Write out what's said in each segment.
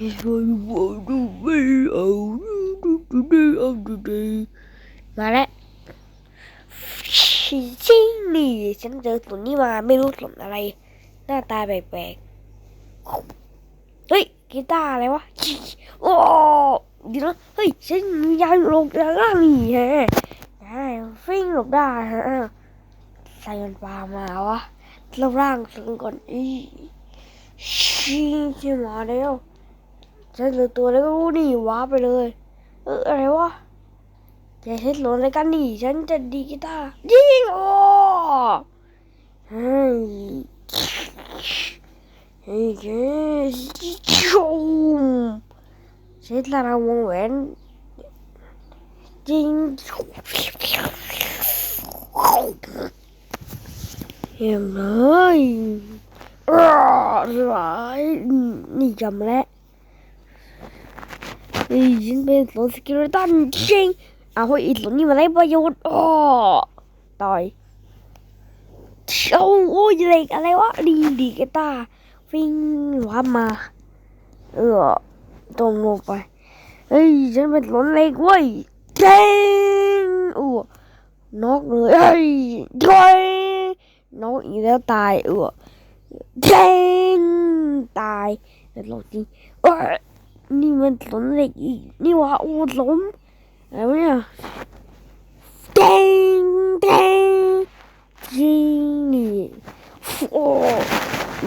มาเอาดูดูมาแล้วชิงนี่ฉันเจอส่วนนี้มาไม่รู้ส่นอะไร หน้าตาแปลกๆเฮ้ยกีตาร์อะไรวะโอ้ดีนะเฮ้ยฉันมียานลบยางล่างนี่ฮะได้ฟิ้งหลบได้ฮะใส่มันปลามาวะเราร่างสึงก่อนอีชิงชิมาแล้ว ฉันเหลือตัวแล้วก็รู้นี่ว้าไปเลย เอออะไรวะจะเฮ็ดหล่นอะไรกันนี่ ฉันจะดีกีตาร์ยิงโอ้เฮ้ยเฮ้ยเฮ้ยชูมเช็ดละระวงแหวนยิงเยี่ยมเลยอ้าวร้ายนี่จำแล้ว เฮ้ยฉันเป็นโซสกิลตันจริงเอาไอ้ตัวนี้มาไล่ประโยชน์อ้อตายโอ้โอ้ยเหล็กอะไรวะดีดี กีตาร์ฟิงวับมาเออตรงลงไปเฮ้ยฉันเป็นหลนเหล็กเว้ยเจ๊งอู้นอกเลยเฮ้ยเจ๊งนอกอีกแล้วตายเออเจ๊งตายแต่หลงจริงเออนี่มันหลนเหล็กอีก นี่วะโอ้หลมอะไรวะเนี่ยเด้งเด้งจริงนี่โอ้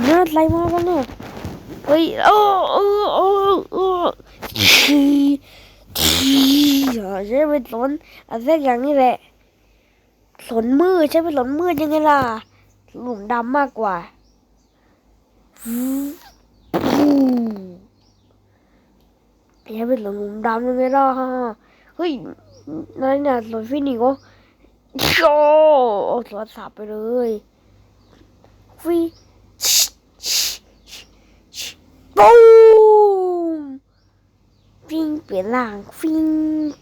เลือดไหลมาแล้วเนี่ยเฮ้ยโอ้โอ้โอ้โอ้ทีทีอะใช่เป็นหลนอะไรอย่างนี่แหละหลนมืดใช่เป็นหลนมืดยังไงล่ะหลุมดำมากกว่าฟู ฟูอย่าไปหลงหลุมดำเลยล่ะเฮ้ยนั่นเนี่ยหลงฟินิโกโอ้เอาโทรศัพท์ไปเลยฟิบูมฟิงเปลี่ยนร่างฟิงจ